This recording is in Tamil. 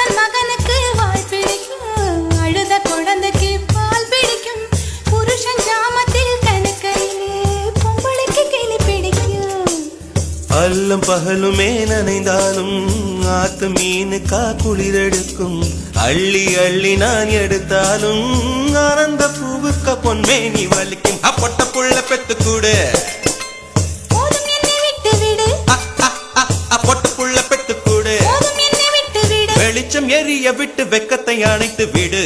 அரசன் மகனுக்கு வாய் பிடிக்கும். அழுத குழந்தைக்கு பால் பிடிக்கும். புருஷன் ஜாமத்தில் கணக்கையிலே பொம்பளைக்கு கிளி பிடிக்கும். அல்லும் பகலுமே நனைந்தாலும் ஆத்து மீனுக்கா குளிரெடுக்கும் அள்ளி அள்ளி நான் எடுத்தாலும் ஆனந்த பூவுக்க பொன்மேனி வலிக்கும். அப்பொட்ட புள்ள பெத்து கூடு வெளிச்சம் எரிய விட்டு வெக்கத்தை அணைத்து விடு.